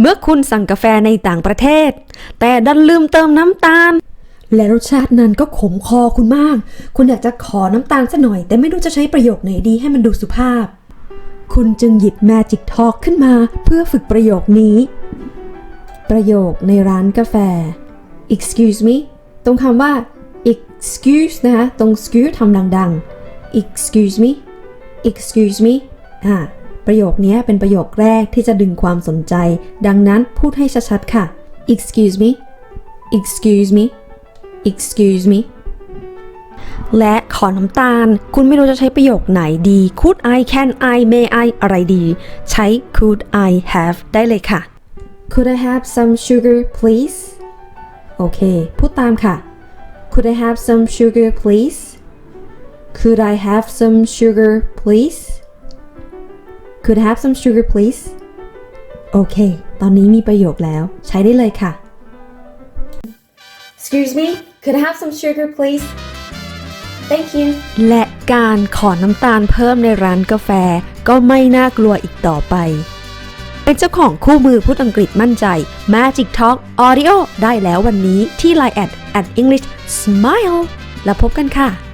เมื่อคุณสั่งกาแฟในต่างประเทศ แต่ดันลืมเติมน้ำตาล และรสชาตินั้นก็ขมคอคุณมาก คุณอยากจะขอน้ำตาลสักหน่อย แต่ไม่รู้จะใช้ประโยคไหนดีให้มันดูสุภาพ คุณจึงหยิบ Magic Talk ขึ้นมาเพื่อฝึกประโยคนี้ ประโยคในร้านกาแฟ excuse me ตรงคำว่า excuse นะคะ ตรง excuse ทำดังๆ excuse me excuse me อ่า ประโยคนี้เป็นประโยคแรกที่จะดึงความสนใจ ดังนั้นพูดให้ชัดๆค่ะ excuse me excuse me excuse me และขอน้ำตาล คุณไม่รู้จะใช้ประโยคไหนดี could I can I may I อะไรดี ใช้ could I have ได้เลยค่ะ could I have some sugar please โอเค พูดตามค่ะ could I have some sugar please could I have some sugar please could I have some sugar please โอเค ตอนนี้มีประโยคแล้ว ใช้ได้เลยค่ะ Excuse me, could I have some sugar, please? Thank you. และการขอน้ำตาลเพิ่มในร้านกาแฟ ก็ไม่น่ากลัวอีกต่อไป เป็นเจ้าของคู่มือพูดอังกฤษมั่นใจ Magic Talk Audio ได้แล้ววันนี้ที่ Line at at English Smile แล้วพบกันค่ะ